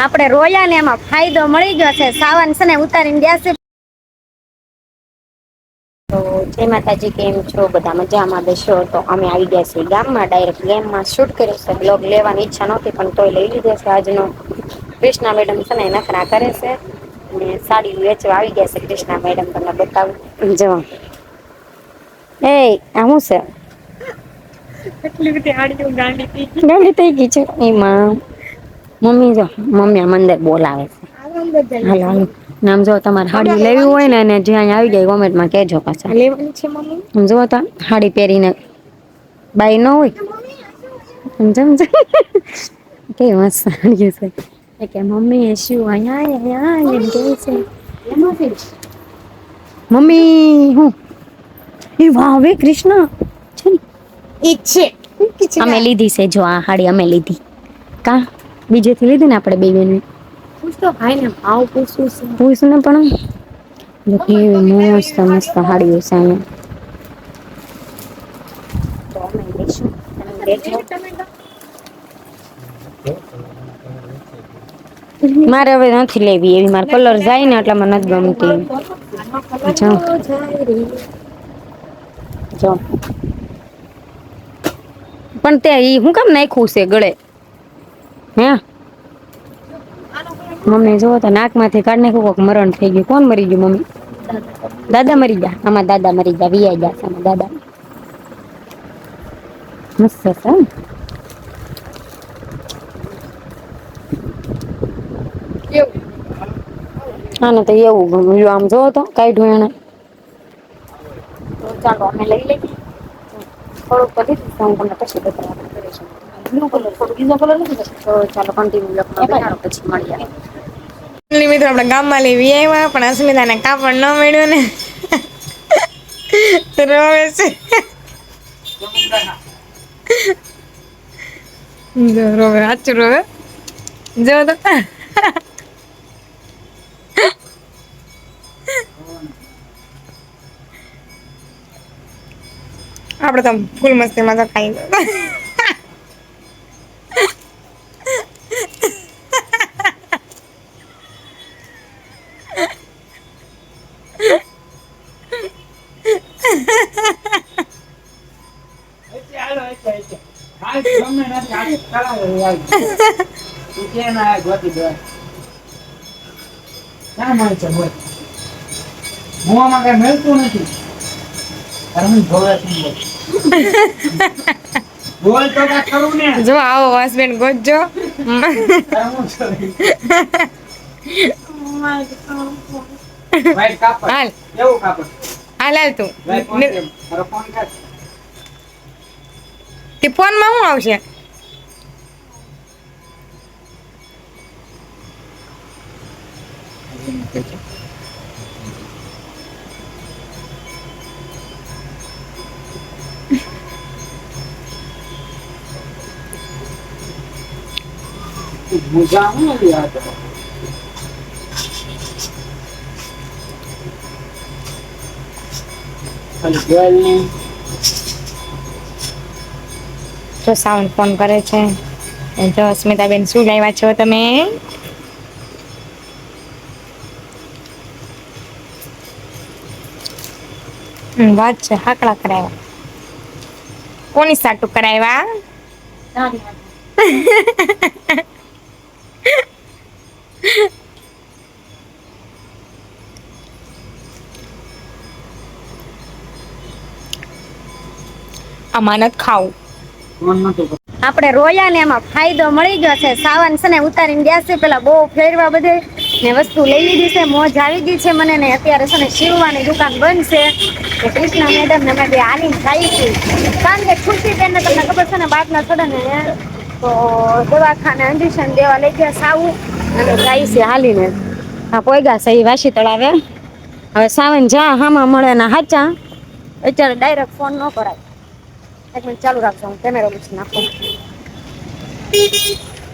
આપણે રોયા ને એમાં ફાયદો મળી ગયો છે. સાવન છે ને ઉતારીને ગયા છે. તો જય માતાજી કેમ છો? બધા મજામાં બેસો? તો અમે આવી ગયા છીએ ગામમાં. ડાયરેક્ટ ગેમમાં શૂટ કર્યું છે. બ્લોગ લેવાની ઈચ્છા નહોતી પણ તોય લઈ લીધો છે આજનો. કૃષ્ણા મેડમ છે ને નખરા કરે છે. અને સાડી વેચવા આવી ગયા છે. કૃષ્ણા મેડમ તમને બતાવું. જવા એ આ શું છે? એટલી બધી આડીઓ ગાંડી થઈ ગઈ. ગાંડી થઈ ગઈ છે. એમાં મમ્મી જો મમ્મી આમ અંદર બોલાવે છે. હાલો હાલો નામ જો તમારે હાડી લેવી હોય ને અને જ્યાં આવી જાય કોમેન્ટમાં કહેજો પાછા. લેવાની છે મમ્મી? જો તો હાડી પહેરીને બાઈ ન હોય. સમજમ કે મસ્ત હાડી છે. એ કે મમ્મી એ શું અહીંયા અહીંયા એમ કે છે. મમ્મી હું? એ વાહ હવે કૃષ્ણ. ઈચ્છે અમે લીધી છે જો આ હાડી અમે લીધી. કા? બીજેથી લીધી ને આપણે બે બેન પૂછ ને પણ? જો કેવી મસ્ત મસ્ત હાડીઓ છે અહીંયા. મારે હવે નથી લેવી એવી. મારે કલર જાય ને એટલે મને નથી ગમતી. જો. જો. પણ તે ઈ હું કામ નાખ્યું છે ગળે? હે? મમ્મી જોવો તો નાકમાંથી કાઢ નાખ્યું, કોક મરણ થઈ ગયું. કોણ મરી ગયું, મમ્મી? દાદા મરી ગયા. આમાં દાદા મરી ગયા વિયા ગયા છે દાદા. મસ્ત છે. આને તો એવું ગમ્યું આમ જોવો તો કાઢ્યું એને ચાલો અમે લઈ લઈએ. થોડુંક કરી દઈશ, હું તમને પણ અસ્મિતાને કાપડ ન મળ્યું ને. રોવે છે. જો રોવે સાચું રોવે જો આપણે તો ફૂલ મસ્તીમાં તો ખાઈ મોમાં કઈ મળતું નથી. જો આવો? White કાપડ. હાલ. હાલ હાલ તું. ભાઈ, ફોન. તે ફોનમાં શું આવશે? મોજા હું નથી આવતો. ખાલી girl ની જો સાઉન્ડ ફોન કરે છે. જો અસ્મિતાબેન શું લાવ્યા છો તમે? વાત છે હાકડા કરાવ્યા. કોની સાટુ કરાવ્યા? આમાં નથી ખાવું. આપણે રોયા ને એમાં ફાયદો મળી ગયો છે. સાવન છે ને, ઉતારીને ગયા પેલા બહુ ફેરવા બધે. ને વસ્તુ લઈ લીધી છે. મોજ આવી ગઈ છે મને. ને અત્યારે છે ને, શિવવાની દુકાન બંધ છે તો કૃષ્ણા મેડમ ને બે હાલીને ખાઈ છે કારણ કે ખુશી બેન તમને ખબર છે ને, બાપના ચડે ને તો દવાખાને ઇન્જેક્શન દેવા લઈ ગયા સાવું. અને જાય છે હાલીને. હા પોઈગા છે એ વાસી તળાવે. હવે સાવન જા હામાં મળે ને હાચા. અત્યારે ડાયરેક્ટ ફોન ન કરાય. એક મિનિટ ચાલુ રાખજો હું કેમેરો મૂકી નાખું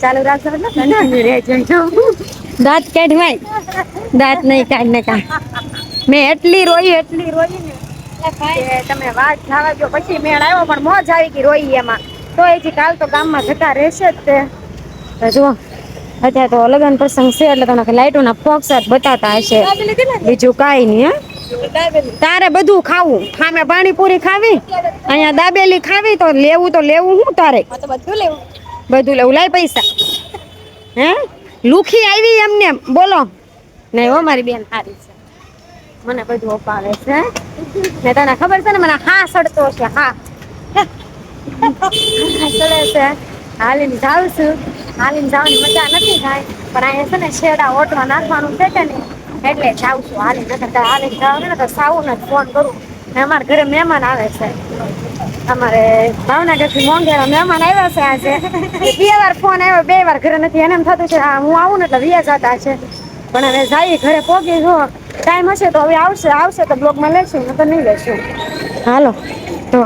ચાલુ રાખજો એટલે. દાંત કાઢ ભાઈ દાંત નહીં કાઢ ને કાઢ મેં એટલી રોઈ એટલી રોઈ ને. તમે વાત થવા દો પછી મેળ આવ્યો પણ મોજ આવી ગઈ રોઈ એમાં. તો હજી કાલ તો ગામમાં જતા રહેશે જ તે જુઓ. અત્યારે તો લગ્ન પ્રસંગ છે એટલે તમને લાઈટોના ફોક્સાટ બતાતા હશે. બીજું કાંઈ નહીં હે. તારે બધું ખાવું. સામે પાણીપુરી ખાવી અહીંયા દાબેલી ખાવી તો લેવું તો લેવું શું તારે? બધું લેવું. બધું લેવું. લાય પૈસા. હે? લુખી આવી એમને. બોલો. નહીં હો મારી બેન સારી છે. મને બધું અપાવે છે ને તને ખબર છે ને મને હા સડતો છે હા સડે છે. હાલીને જાઉં છું. હાલીને જવાની મજા નથી થાય. પણ અહીંયા છે ને શેડા ઓટમાં નાખવાનું છે કે નહીં, એટલે જાઉં છું હાલીને. નકર હાલીને જવાનું ને તો સાવું જ ફોન કરું. ને અમારા ઘરે મહેમાન આવે છે. અમારે ભાવનગરથી મોંઘેરા મહેમાન આવ્યા છે આજે. બે વાર ફોન આવ્યો, બે વાર ઘરે નથી. એને એમ થતું છે, હું આવું ને એટલે વ્યા જતા છે. પણ હવે જઈએ ઘરે પહોંચી જો. ટાઈમ હશે તો હવે આવશે આવશે તો બ્લોગમાં લેશું, નકર નહીં લેશું. હાલો, તો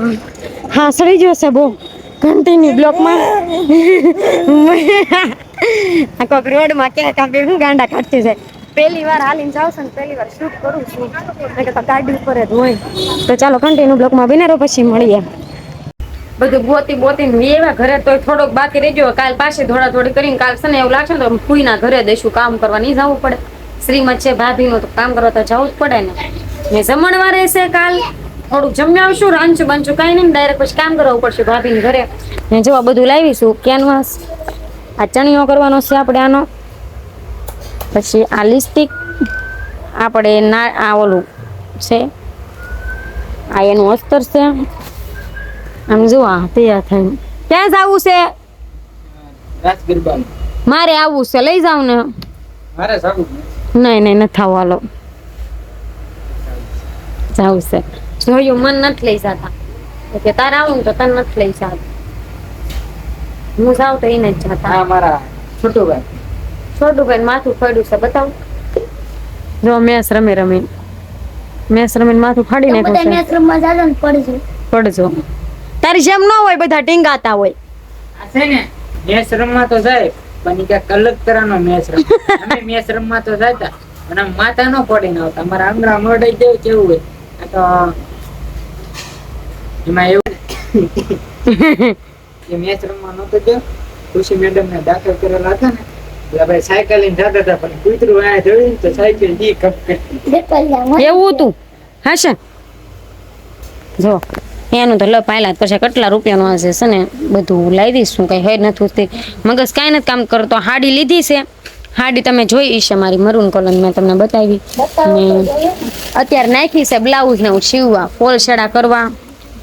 હા સડી ગયો છે બહુ. કન્ટિન્યુ બ્લોકમાં આ કોઈક રોડમાં ક્યાં બે ગાંડા કાઢતી છે પહેલી વાર હાલીને જાવ ને પહેલી વાર શૂટ કરું છું. મેં કીધું ગાડી ઉપર જ હોય. તો ચાલો કન્ટિન્યુ બ્લોકમાં બિનારો પછી મળીએ. બધું ગોતી બોતી ને એવા ઘરે તો થોડોક બાકી રહેજો કાલ પાછી થોડા થોડી કરીને કાલ છે ને એવું લાગશે ને તો ફૂઈના ઘરે દઈશું. કામ કરવા નહીં જવું પડે. શ્રીમત છે, ભાભીનું તો કામ કરવા તો જવું જ પડે ને. મેં જમણવા રહેશે કાલ. થોડુંક જમી આવશું રાંચું બાંચું કાંઈ નહીં ડાયરેક્ટ પછી કામ કરવું પડશે ભાભીને ઘરે. ને જો આ બધું લાવીશું કેનવાસ. આ ચણિયો કરવાનો છે આપણે આનો. પછી આ લિપસ્ટિક આપણે ના આ ઓલું છે. આ એનું અસ્તર છે. આમ જુઓ તૈયાર થઈને. ક્યાં જવું છે? મારે આવવું છે લઈ જાવ ને. નહીં નહીં નથી આવવાલો જાવું છે. જોયું મન નથી લઈ જતા. કે તારે આવું તો તને નથી લઈ જતા. હું જાઉં તો એને જ જતા. હા મારા છોટું ભાઈ માથું ફાડ્યું છે બતાવું. જો મેસ રમી રમી મેસ રમીને માથું ફાડી નાખ્યું છે પડજો. તારી જેમ ન હોય બધા ટીંગાતા હોય. આ છે ને મેચ રમવા તો જાય પણ કે ક્યાંક અલગ તરહનો મેચ રમ. અમે મેચ રમવા તો જાતા પણ આમ માથા ન પડીને આવતા. અમારા આંગળા દેવ કેવું હોય. આ તો એમાં એવું કે મેચ રમવા નતો ગયો. ખુશી મેડમ ને દાખલ કરેલા હતા ને એટલે ભાઈ સાયકલ લઈને જતા હતા પણ કૂતરું આયા જોયું તો સાયકલ જી કપ એવું તું હશે જો એનું તો લપ આયલા પછી કેટલા રૂપિયાનું હશે છે ને બધું લાવી દઈશું કઈ હેડ નથી ઉઠતી મગજ કાંઈ નથી કામ કરતો. હાડી લીધી છે. હાડી તમે જોઈ છે મારી મરૂન કલર મેં તમને બતાવી. અત્યારે નાખી છે બ્લાઉઝ ને હું સીવવા ફોલ શેડા કરવા.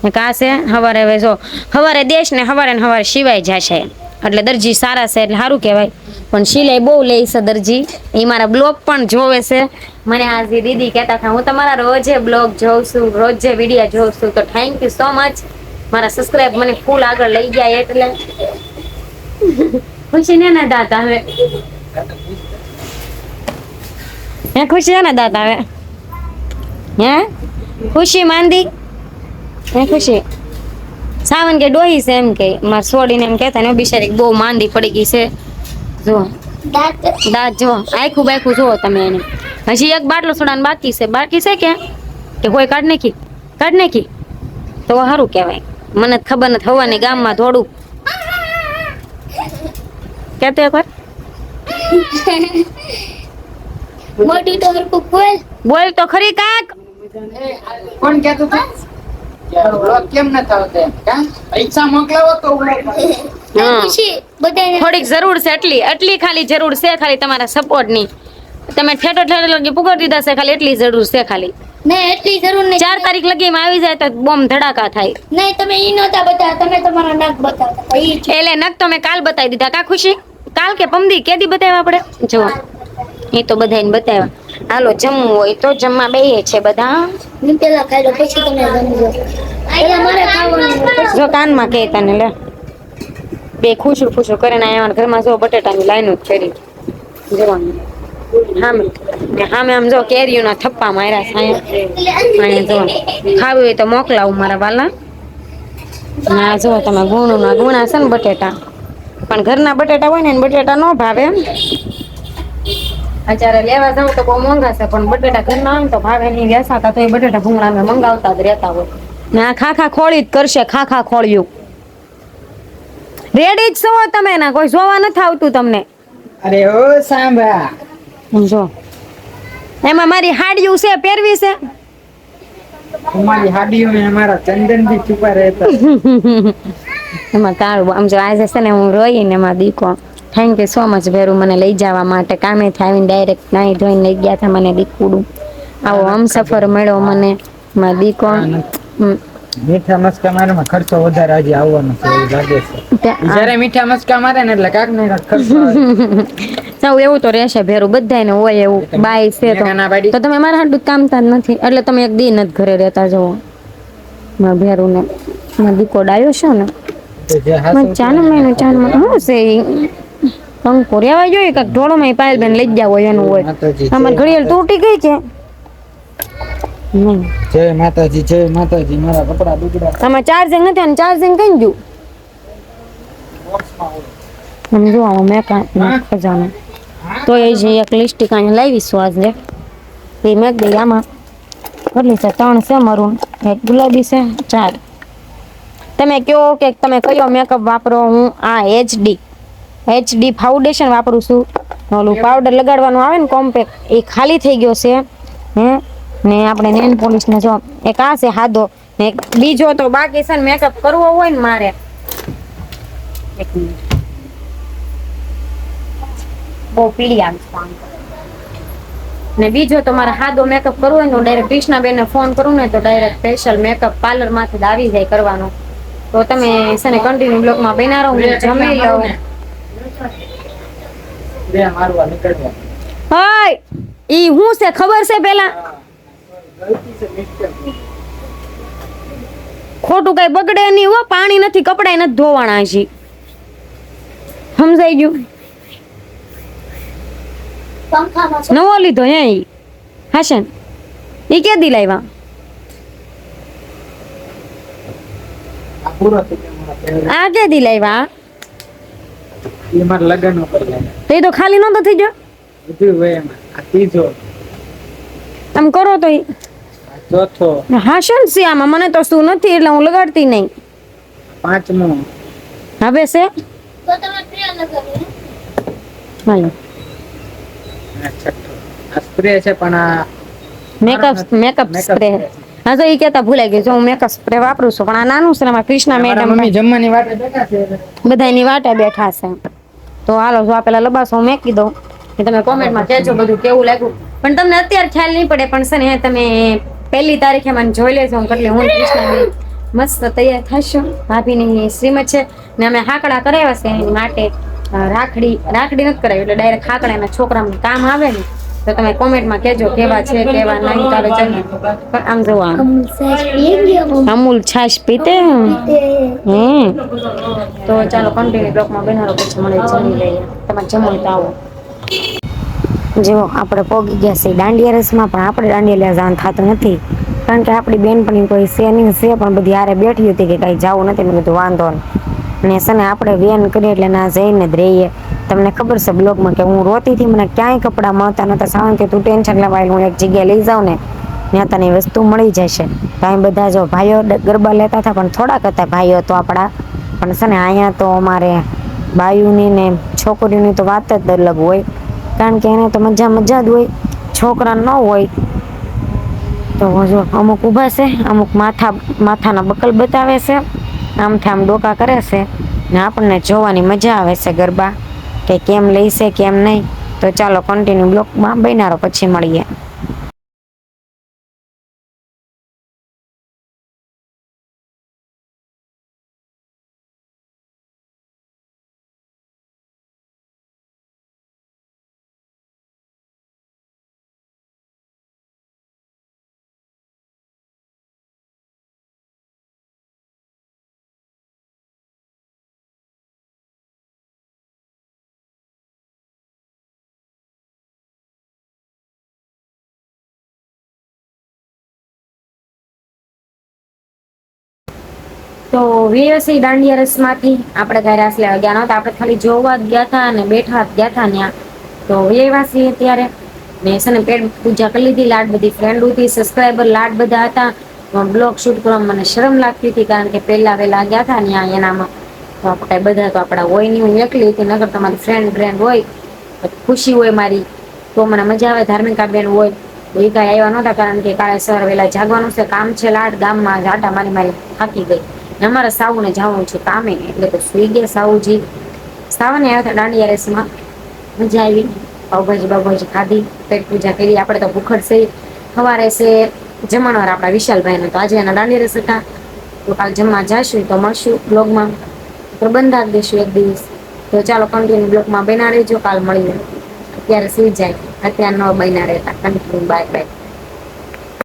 ને કા છે? હવારે હવે જો, હવારે દેશ ને હવારે ને હવારે સિવાય જશે. એટલે દરજી સારા છે એટલે સારું કહેવાય. પણ સિલાઈ બહુ લે છે દરજી. એ મારા બ્લોગ પણ જોવે છે. મને આજે દીદી કહેતા હતા, હું તમારા રોજે બ્લોગ જોઉં છું, રોજે વીડિયો જોઉં છું, તો થેન્ક યુ સો મચ મારા સબસ્ક્રાઇબ મને ફૂલ આગળ લઈ ગયા એટલે. ખુશી ને ના દાતા હવે હે ખુશી છે ને દાતા હવે હે? ખુશી માંદી? હે ખુશી. સાવન કે ડોહી છે એમ કે માર છોડીને એમ કહેતા ને બિચારી બહુ માંદી પડી ગઈ છે. જો. દાંત? જો. આખું બાખું જુઓ તમે એને. હજી એક બાટલો સોડાને બાકી છે. બાકી છે કે કે કોઈ કાઢ નાખી? કાઢ નાખી? તો સારું કહેવાય. મને ખબર નથી હોવાની ગામમાં થોડું કેતો એકવાર. મોટી તો બોલ તો ખરી કાક. કોણ કહેતું કેમ? પૈસા મોકલાવો તો થોડીક જરૂર છે એટલી. એટલી ખાલી જરૂર છે ખાલી તમારા સપોર્ટની. તમે ઠેઠો ઠેઠો લગી પુગાડી દીધા છે ખાલી એટલી જરૂર છે ખાલી. નહીં એટલી જરૂર નહીં. ચાર તારીખ લગીમાં આવી જાય તો બોમ્બ ધડાકા થાય. નહીં તમે ઈ નહોતા બતાવ્યા તમે તમારા નાક બતાવતા. એટલે નખ તો મેં કાલ બતાવી દીધા. કા ખુશી? કાલ કે પમદી કેદી બતાવ્યા આપણે? જો એ તો બધાને બતાવ્યા. હાલો જમવું હોય તો જમવા બેહીએ છે બધા. પેલા ખાઈ લો પછી તમે જમજો પેલા મારે ખાવાનું જો કાનમાં કહે તને લે. બે ખુશું ખુશું કરીને આવ્યા ઘરમાં જો બટેટાની લાઈનો જ કરી જોવાનું. હામે. ને હામે આમ જો કેરીઓના થપ્પા માર્યા અહીંયા. અહીંયા જો ખાવું હોય તો મોકલાવું મારા વાલા. ના જો તમે ગુણુના ગુણા છે ને બટેટા. પણ ઘરના બટેટા હોય ને બટેટા ન ભાવે અત્યારે લેવા જાઉં તો બહુ મોંઘા છે પણ બટેટા ઘરના હોય તો ભાવે નહીં. વેસાતા તો એ બટેટા ભૂંગળા અમે મંગાવતા જ રહેતા હોય. ના ખાખા ખોળી જ કરશે ખાખા ખોળ્યું. રેડી જ છો તમે ના? કોઈ જોવા નથી આવતું તમને? અરે ઓ સાંભા જો. એમાં મારી હાડિયું છે પહેરવી છે? તમારી હાડીઓ ને અમારા ચંદનથી છુપા રહેતા. એમાં કાળું આમ જો આજે છે ને હું રોઈ ને એમાં દીકો. થેન્ક યુ સો મચ ભેરું મને લઈ જવા માટે કામેથી આવીને ડાયરેક્ટ નાહી ધોઈને લઈ ગયા હતા મને દીકુડું. આવો હમસફર મળ્યો મને માં દીકો. મીઠા મસ્કા મારે ખર્ચો વધારે આજે આવવાનો છે એવું લાગે છે. જયારે મીઠા મસ્કા મારે ને એટલે કાક ને સૌ એવું તો રહેશે ભેરું બધાયને હોય એવું બાય છે તો. તમે મારા હાટું કામતા જ નથી એટલે તમે એક દી નથી ઘરે રહેતા જવો મારા ભેરું ને મારા દીકો ડાયો છે ને? મારા ચાનો મહિનો ચાનો હું છે? પંખો રેવા જોઈએ કાંઈક ઢોળોમાં પાયલ બેન લઈ જ જાવ હોય એનું હોય. માતાજી અમારી ઘડિયાળ તૂટી ગઈ છે. નહીં જય માતાજી જય માતાજી મારા કપડા દુગડા આમાં ચાર્જિંગ નથી અને ચાર્જિંગ કઈ ગયું? આમ જો આમાં મેં કાંઈ ખજાનો. તો એ જે એક લિસ્ટિક અહીંયા લાવીશું આજે. એ મેં દઈ આમાં. કેટલી છે? ત્રણ છે મરૂન એક ગુલાબી છે ચાર. તમે કહો કે તમે કયો મેકઅપ વાપરો હું? આ એચડી એચડી ફાઉન્ડેશન વાપરું છું. ઓલું પાવડર લગાડવાનું આવે ને કોમ્પેક્ટ એ ખાલી થઈ ગયો છે. હે? ને આપણે નેન પોલિશ જો એક આ છે હાદો. ને એક બીજો તો બાકી છે ને મેકઅપ કરવો હોય ને મારે. એક મિનિટ. બહુ પીળી આવી ને બીજો તો મારે હાદો મેકઅપ કરવો હોય ને તો ડાયરેક્ટ કૃષ્ણાબેનને ફોન કરું ને તો ડાયરેક્ટ સ્પેશિયલ મેકઅપ પાર્લરમાંથી જ આવી જાય કરવાનો. તો તમે છે ને કન્ટિન્યુ બ્લોકમાં બન્યા રહો હું જમી લઉં બે મારવા નીકળવા હાય ઈ હું છે? ખબર છે પેલા? ખોટું કઈ બગડે નહીં હો પાણી નથી કપડા નથી ધોવાના હજી. સમજાઈ ગયું? નવો લીધો હે ઈ. હાશન એ કે દી લાવ્યા. આ કે દી લાવ્યા? એ મારા લગ્ન ઉપર તો એ તો ખાલી નતો થઈ ગયો? બધું હોય એમાં. આ ત્રીજો. આમ કરો તો ચોથો. હા શું છે આમાં મને તો શું નથી એટલે હું લગાડતી નહીં. પાંચમો. હવે છે? તો તમે પ્રિયનગર ને? હાલો. છઠ્ઠો. આ સ્પ્રે છે પણ આ મેકઅપ મેકઅપ સ્પ્રે હા તો એ કેતા ભૂલાઈ ગયું જો હું મેકઅપ સ્પ્રે વાપરું છું પણ આ નાનું છે એમાં કૃષ્ણા મેડમ જમવાની વાટે બેઠા છે. બધાની વાટે બેઠા છે. તો હાલો, જો આ પેલા લબાસો, હું મેકી દઉં. કે તમે કોમેન્ટમાં કહેજો બધું કેવું લાગ્યું. પણ તમને અત્યારે ખ્યાલ નહીં પડે, પણ છે ને, તમે પહેલી તારીખે મને જોઈ લેજો, હું કેટલી હું કૃષ્ણાબેન. મસ્ત તૈયાર થશો. ભાભીની શ્રીમત છે. ને અમે હાકડા કરાવ્યા છે એની માટે રાખડી રાખડી નથી કરાવી, એટલે ડાયરેક્ટ હાકડા એના છોકરામાં કામ આવે ને. તો તમે કોમેન્ટમાં કહેજો કેવા છે કેવા નહીં તારે જલ્દી પણ આમ જોવા અમુલ છાશ પીતે હે? તો ચાલો કન્ટિન્યુ બ્લોકમાં બેનારો પછી મળે જમી લઈએ. તમારે જમવું તો આવો. જો આપણે પોગી ગયા છીએ દાંડિયા રસમાં પણ આપણે દાંડિયા લેવા જવાનું થતું નથી. કારણ કે આપણી બેનપણી કોઈ છે નહીં છે પણ બધી હારે બેઠી હતી કે કાંઈ જવું નથી. મેં કીધું વાંધો નહીં. અને છે ને આપણે વેન કરીએ એટલે ના જઈને જ રહીએ. તમને ખબર છે બ્લોગમાં કે હું રોતી હતી મને ક્યાંય કપડાં મળતા નહોતા. સાવન કે તું ટેન્શન લેવાય હું એક જગ્યાએ લઈ જાઉં ને, ત્યાં તને વસ્તુ મળી જશે. કાંઈ બધા જો ભાઈઓ ગરબા લેતા હતા, પણ થોડાક હતા ભાઈઓ તો આપણા. પણ છે ને અહીંયા તો અમારે બાયુની ને છોકરીઓની તો વાત જ અલગ હોય. કારણ કે એને તો મજા મજા જ હોય. છોકરા ન હોય. તો જો અમુક ઊભા છે, અમુક માથા, માથાના બકલ બતાવે છે. આમ ડોકા કરે છે ને આપણને જોવાની મજા આવે છે ગરબા. કે કેમ લઈશે કેમ નહીં. તો ચાલો કન્ટિન્યુ બ્લોકમાં બનારો પછી મળીએ. તો વીરસી દાંડિયા રસમાંથી આપણે ઘરે આસલે ગયા નહોતા આપણે ખાલી જોવા જ ગયા હતા અને બેઠા જ ગયા હતા ત્યાં. તો વ્યવાસી અત્યારે મેં છે ને પેટ પૂજા કરી લીધી. લાડ બધી ફ્રેન્ડ હતી સબસ્ક્રાઈબર લાડ બધા હતા. બ્લોગ શૂટ કરવા મને શરમ લાગતી હતી કારણ કે પહેલા વહેલા ગયા હતા ત્યાં એનામાં. તો આપણે બધા તો આપણા હોય નહીં, હું એકલી હતી. નગર તમારી ફ્રેન્ડ ફ્રેન્ડ હોય ખુશી હોય મારી, તો મને મજા આવે. ધાર્મિક બેન હોય, તો એ કાંઈ આવ્યા નહોતા કારણ કે કાલે સવારે વહેલા જાગવાનું છે. કામ છે લાડ, ગામમાં આટા મારી મારી થાકી ગઈ. અમારે સાવુને જવું છે કામે, એટલે તો સુઈ ગયા સાવુજી. સાવને આવ્યા હતા દાંડિયા રેસમાં. મજા આવી. પાવભાજી બાવભાજી ખાધી, પેટ પૂજા કરી. આપણે તો ભૂખડ છે. સવારે છે જમણવાર આપણા વિશાલભાઈને તો આજે એના દાંડિયા રસ હતા. તો કાલ જમવા જઈશું તો મળશું બ્લોગમાં. તો બંધાવી દઈશું એક દિવસ. તો ચાલો કન્ટિન્યુ બ્લોગમાં બના રહેજો. કાલ મળીએ. અત્યારે સુઈ જાય. અત્યારે ન બન્યા રહેતા. Continue bye bye